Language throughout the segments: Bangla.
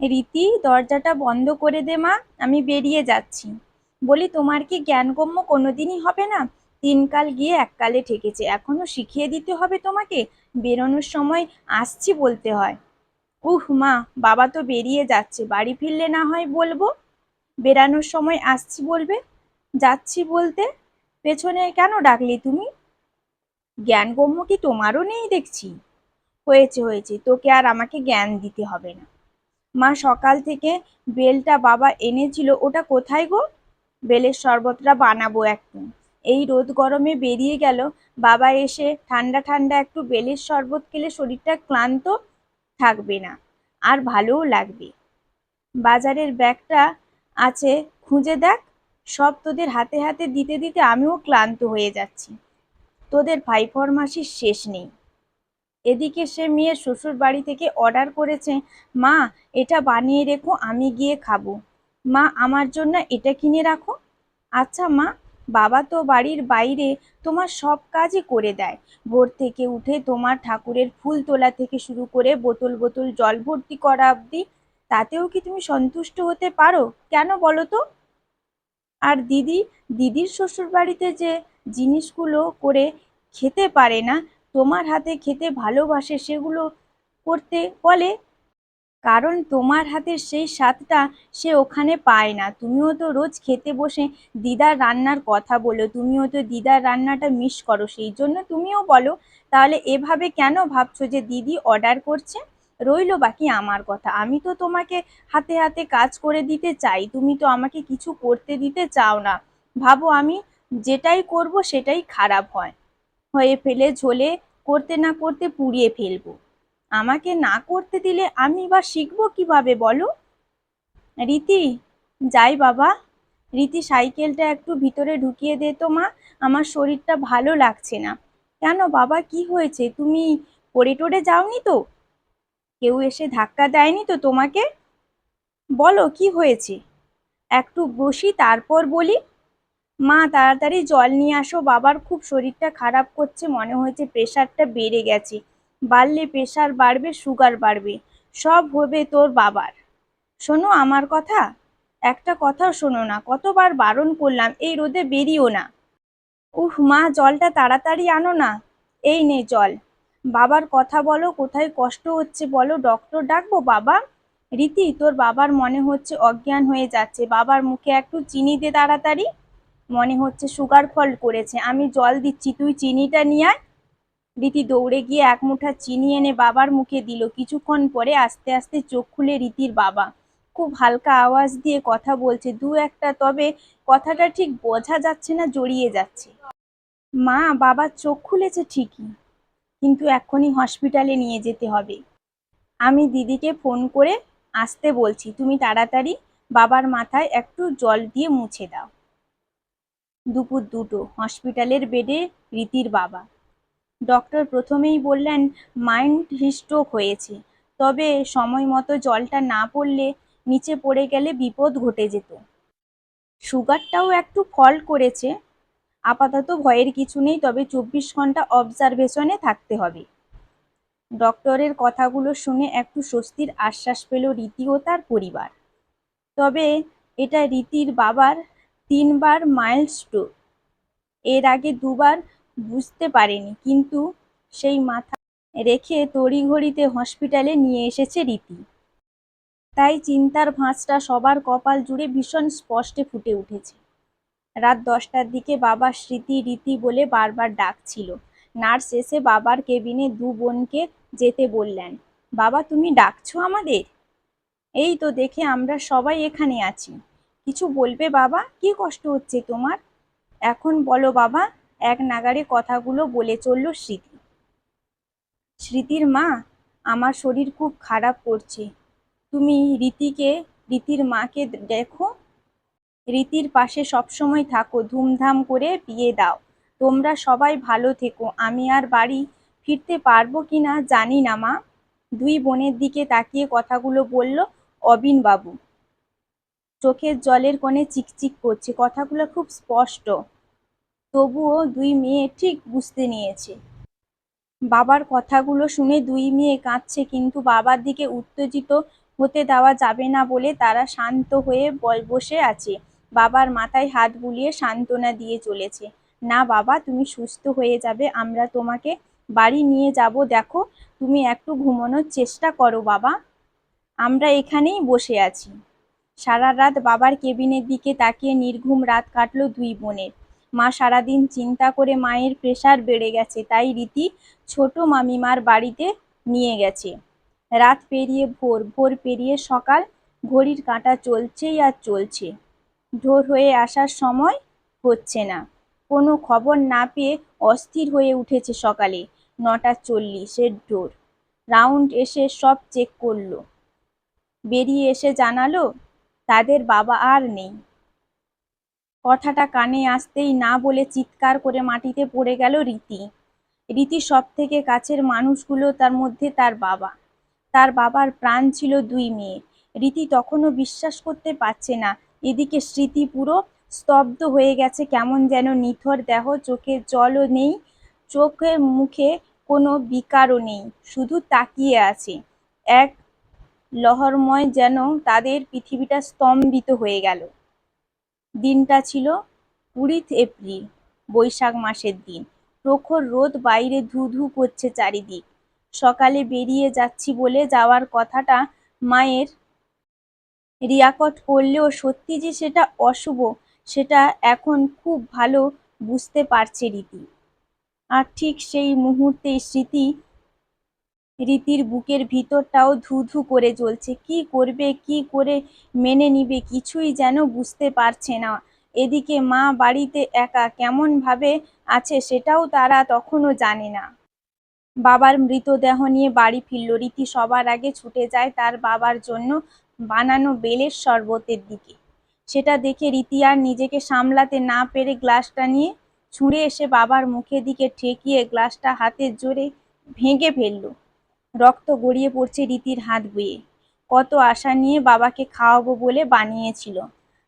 রীতি, দরজাটা বন্ধ করে দে মা, আমি বেরিয়ে যাচ্ছি। বলি, তোমার কি জ্ঞানগম্য কোনোদিনই হবে না? তিনকাল গিয়ে এককালে ঠেকেছে। এখনও শিখিয়ে দিতে হবে তোমাকে? বেরোনোর সময় আসছি বলতে হয়। উহ মা, বাবা তো বেরিয়ে যাচ্ছে। বাড়ি ফিরলে না হয় বলব? বেরানোর সময় আসছি বলবে? যাচ্ছি বলতে? পেছনে কেন ডাকলি তুমি? জ্ঞানগম্য কি তোমারও নেই দেখছি? হয়েছে হয়েছে। তোকে আর আমাকে জ্ঞান দিতে হবে না। মা সকাল থেকে বেলটা বাবা এনেছিল, ওটা কোথায় গো? বেলের শরবতটা বানাবো একটু এই রোদ গরমে বেরিয়ে গেল। বাবা এসে ঠান্ডা ঠান্ডা একটু বেলের শরবত খেলে শরীরটা ক্লান্ত থাকবে না, আর ভালোও লাগবে। বাজারের ব্যাগটা আছে, খুঁজে দেখ। সব তোদের হাতে হাতে দিতে দিতে আমিও ক্লান্ত হয়ে যাচ্ছি। তোদের ভাই ফরমাসির শেষ নেই। এদিকে সে মেয়ের শ্বশুর বাড়ি থেকে অর্ডার করেছে, মা, এটা বানিয়ে রেখো, আমি গিয়ে খাব। মা, আমার জন্য এটা কিনে রাখো। আচ্ছা মা, বাবা তো বাড়ির বাইরে তোমার সব কাজই করে দেয়। ভোর থেকে উঠে তোমার ঠাকুরের ফুল তোলা থেকে শুরু করে বোতল বোতল জল ভর্তি করা অবধি, তাতেও কি তুমি সন্তুষ্ট হতে পারো? কেন বলো তো? আর দিদি, দিদির শ্বশুর বাড়িতে যে জিনিসগুলো করে খেতে পারে না তোমার হাতে খেতে ভালোবাসে সেগুলো করতে বলে, কারণ তোমার হাতের সেই স্বাদটা সে ওখানে পায় না। তুমিও তো রোজ খেতে বসে দিদার রান্নার কথা বলো, তুমিও তো দিদার রান্নাটা মিস করো, সেই জন্য তুমিও বলো, তাহলে এভাবে কেন ভাবছ যে দিদি অর্ডার করছে? রইল বাকি আমার কথা। আমি তো তোমাকে হাতে হাতে কাজ করে দিতে চাই, তুমি তো আমাকে কিছু করতে দিতে চাও না। ভাবো আমি যেটাই করব সেটাই খারাপ হয়। হয়ে ফেলে ঝোলে করতে না করতে পুড়িয়ে ফেলব। আমাকে না করতে দিলে আমি বা শিখব কীভাবে বলো? রীতি, যাই বাবা। রীতি, সাইকেলটা একটু ভিতরে ঢুকিয়ে দে তো মা, আমার শরীরটা ভালো লাগছে না। কেন বাবা, কি হয়েছে? তুমি পড়ে টড়ে যাওনি তো? কেউ এসে ধাক্কা দেয়নি তো তোমাকে? বলো, কি হয়েছে? একটু বসি, তারপর বলি। মা, তাড়াতাড়ি জল নিয়ে আসো। বাবার খুব শরীরটা খারাপ করছে, মনে হয়েছে প্রেশারটা বেড়ে গেছে। বাড়লে প্রেশার বাড়বে, সুগার বাড়বে। সব হবে তোর বাবার। শোনো আমার কথা? একটা কথাও শোনো না। কতবার বারণ করলাম, এই রোদে বেরিও না। উহ মা, জলটা তাড়াতাড়ি আনো না। এই নে জল। বাবার কথা বলো, কোথায় কষ্ট হচ্ছে বলো। ডক্টর ডাকবো বাবা? রীতি, তোর বাবার মনে হচ্ছে অজ্ঞান হয়ে যাচ্ছে। বাবার মুখে একটু চিনি দে তাড়াতাড়ি। মনে হচ্ছে সুগার ফল করেছে। আমি জল দিচ্ছি, তুই চিনিটা নিয়ে আয়। রীতি দৌড়ে গিয়ে এক মুঠা চিনি এনে বাবার মুখে দিল। কিছুক্ষণ পরে আস্তে আস্তে চোখ খুলে রীতির বাবা। খুব হালকা আওয়াজ দিয়ে কথা বলছে, দু একটা, তবে কথাটা ঠিক বোঝা যাচ্ছে না, জড়িয়ে যাচ্ছে। মা বাবার চোখ খুলেছে ঠিকই, কিন্তু এক্ষুনি হসপিটালে নিয়ে যেতে হবে। আমি দিদিকে ফোন করে আসতে বলছি, তুমি তাড়াতাড়ি বাবার মাথায় একটু জল দিয়ে মুছে দাও। দুপুর দুটো। হসপিটালের বেডে রীতির বাবা। ডক্টর প্রথমেই বললেন, মাইন্ড হিস্ট্রোক হয়েছে। তবে সময় মতো জলটা না পড়লে নিচে পড়ে গেলে বিপদ ঘটে যেত। সুগারটাও একটু ফল করেছে। আপাতত ভয়ের কিছু নেই, তবে চব্বিশ ঘণ্টা অবজারভেশনে থাকতে হবে। ডক্টরের কথাগুলো শুনে একটু স্বস্তির আশ্বাস পেল রীতি ও তার পরিবার। তবে এটা রীতির বাবার তিনবার মাইলস্টোন এর আগে দুবার বুঝতে পারেনি, কিন্তু সেই মাথা রেখে তড়িঘড়িতে হসপিটালে নিয়ে এসেছে রীতি। তাই চিন্তার ভাঁজটা সবার কপাল জুড়ে ভীষণ স্পষ্টে ফুটে উঠেছে। রাত দশটার দিকে বাবার স্মৃতি রীতি বলে বারবার ডাকছিল। নার্স এসে বাবার কেবিনে দু বোনকে যেতে বললেন, বাবা, তুমি ডাকছো আমাদের? এই তো দেখে আমরা সবাই এখানে আছি। কিছু বলবে বাবা? কি কষ্ট হচ্ছে তোমার? এখন বলো বাবা, এক নাগারে কথাগুলো বলে চলল স্মৃতি। স্মৃতির মা, আমার শরীর খুব খারাপ করছে। তুমি রীতিকে, রীতির মাকে দেখো। রীতির পাশে সবসময় থাকো, ধুমধাম করে বিয়ে দাও। তোমরা সবাই ভালো থেকো। আমি আর বাড়ি ফিরতে পারব কি না জানি না মা। দুই বোনের দিকে তাকিয়ে কথাগুলো বলল অবিন বাবু চোখের জলের কোণে চিকচিক করছে। কথাগুলো খুব স্পষ্ট। তবুও দুই মেয়ে ঠিক বুঝতে নিয়েছে। বাবার কথাগুলো শুনে দুই মেয়ে কাঁদছে, কিন্তু বাবার দিকে উত্তেজিত হতে দেওয়া যাবে না বলে তারা শান্ত হয়ে বসে আছে। বাবার মাথায় হাত বুলিয়ে সান্ত্বনা দিয়ে চলেছে। না বাবা, তুমি সুস্থ হয়ে যাবে, আমরা তোমাকে বাড়ি নিয়ে যাব। দেখো, তুমি একটু ঘুমানোর চেষ্টা করো বাবা। আমরা এখানেই বসে আছি। সারা রাত বাবার কেবিনের দিকে তাকিয়ে নির্ঘুম রাত কাটলো দুই বোনের। মা সারাদিন চিন্তা করে মায়ের প্রেশার বেড়ে গেছে, তাই রীতি ছোট মামিমার বাড়িতে নিয়ে গেছে। রাত পেরিয়ে ভোর ভোর পেরিয়ে সকাল, ঘড়ির কাঁটা চলছেই আর চলছে। ভোর হয়ে আসার সময় হচ্ছে না। কোনো খবর না পেয়ে অস্থির হয়ে উঠেছে সকালে, নটা চল্লিশের ডোর রাউন্ড এসে সব চেক করল। বেরিয়ে এসে জানালো তাদের বাবা আর নেই। কথাটা কানে আসতেই না বলে চিৎকার করে মাটিতে পড়ে গেল রীতি। রীতি সব থেকে কাছের মানুষগুলো তার মধ্যে তার বাবা। তার বাবার প্রাণ ছিল দুই মেয়ে রীতি তখনও বিশ্বাস করতে পারছে না। এদিকে স্মৃতি পুরো স্তব্ধ হয়ে গেছে, কেমন যেন নিথর দেহ, চোখে জলও নেই, চোখের মুখে কোনো বিকারও নেই, শুধু তাকিয়ে আছে। এক লহরময় যেন তাদের পৃথিবীটা স্তম্ভিত হয়ে গেল। দিনটা ছিল কুড়িথ এপ্রিল, বৈশাখ মাসের দিন। প্রখর রোদ বাইরে ধু ধু করছে চারিদিক। সকালে বেরিয়ে যাচ্ছি বলে যাওয়ার কথাটা মায়ের রিয়াকট করলেও সত্যি যে সেটা অশুভ, সেটা এখন খুব ভালো বুঝতে পারছে রীতি। আর ঠিক সেই মুহূর্তে স্মৃতি রীতির বুকের ভিতরটাও ধু ধু করে জ্বলছে। কি করবে, কি করে মেনে নিবে কিছুই যেন বুঝতে পারছে না। এদিকে মা বাড়িতে একা কেমনভাবে আছে সেটাও তারা তখনও জানে না। বাবার মৃতদেহ নিয়ে বাড়ি ফিরল। রীতি সবার আগে ছুটে যায় তার বাবার জন্য বানানো বেলের শরবতের দিকে। সেটা দেখে রীতি আর নিজেকে সামলাতে না পেরে গ্লাসটা নিয়ে ছুঁড়ে এসে বাবার মুখের দিকে ঠেকিয়ে গ্লাসটা হাতের জোরে ভেঙে ফেলল। রক্ত গড়িয়ে পড়ছে রীতির হাত বেয়ে কত আশা নিয়ে বাবাকে খাওয়াবো বলে বানিয়েছিল।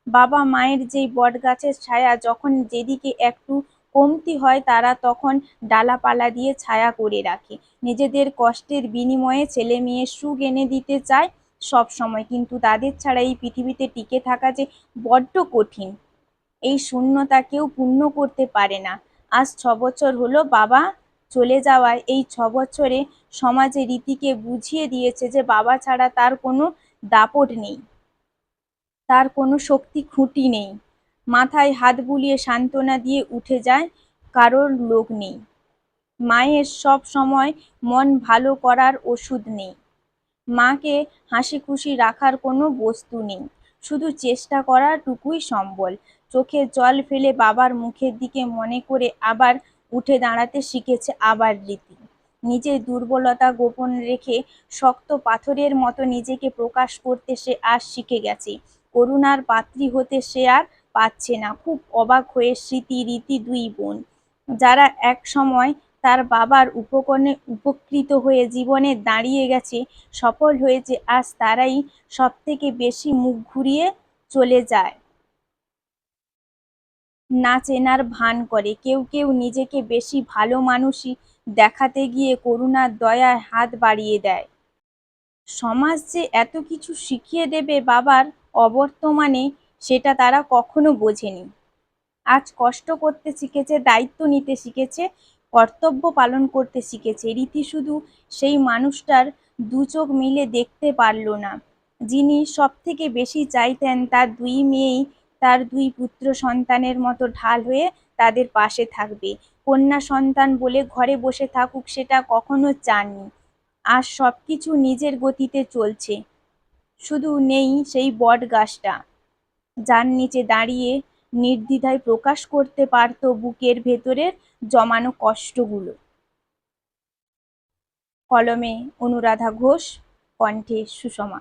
বাবা মায়ের যেই বটগাছের ছায়া যখন যেদিকে একটু কমতি হয় তারা তখন ডালাপালা দিয়ে ছায়া করে রাখে। নিজেদের কষ্টের বিনিময়ে ছেলে মেয়ে সুখ এনে দিতে চায় সব সময়। কিন্তু তাদের ছাড়া এই পৃথিবীতে টিকে থাকা যে বড্ড কঠিন, এই শূন্যতা কেউ পূর্ণ করতে পারে না। আজ ছ বছর হলো বাবা চলে যাওয়ায় এই ছ বছরে সমাজে রীতিকে বুঝিয়ে দিয়েছে যে বাবা ছাড়া তার কোনো দাপট নেই। তার কোনো শক্তি খুঁটি নেই। মাথায় হাত বুলিয়ে সান্ত্বনা দিয়ে উঠে যায়, কারোর লোক নেই। মায়ের সব সময় মন ভালো করার ওষুধ নেই। মাকে হাসি খুশি রাখার কোনো বস্তু নেই। শুধু চেষ্টা করাটুকুই সম্বল। চোখে জল ফেলে বাবার মুখের দিকে মনে করে আবার উঠে দাঁড়াতে শিখেছে আবার রীতি। নিজের দুর্বলতা গোপন রেখে শক্ত পাথরের মতো নিজেকে প্রকাশ করতে সে আর শিখে গেছে। করুণার পাত্রী হতে সে আর পাচ্ছে না। খুব অবাক হয়ে স্মৃতি, রীতি দুই বোন। যারা এক সময় তার বাবার উপকরণে উপকৃত হয়ে জীবনে দাঁড়িয়ে গেছে, সফল হয়েছে, আজ তারাই সব থেকে বেশি মুখ ঘুরিয়ে চলে যায়। না চেনার ভান করে। কেউ কেউ নিজেকে বেশি ভালো মানুষই দেখাতে গিয়ে করুণার দয়ায় হাত বাড়িয়ে দেয়। সমাজ যে এত কিছু শিখিয়ে দেবে বাবার অবর্তমানে, সেটা তারা কখনো বোঝেনি। আজ কষ্ট করতে শিখেছে, দায়িত্ব নিতে শিখেছে, কর্তব্য পালন করতে শিখেছে। রীতি শুধু সেই মানুষটার দু চোখ মিলে দেখতে পারল না। যিনি সব থেকে বেশি চাইতেন, তার দুই মেয়েই তার দুই পুত্র সন্তানের মতো ঢাল হয়ে তাদের পাশে থাকবে। কন্যা সন্তান বলে ঘরে বসে থাকুক সেটা কখনো চাননি। আর সব কিছু নিজের গতিতে চলছে। শুধু নেই সেই বট গাছটা। যার নিচে দাঁড়িয়ে নির্দ্বিধায় প্রকাশ করতে পারত বুকের ভেতরের জমানো কষ্টগুলো। কলমে অনুরাধা ঘোষ, কণ্ঠে সুষমা।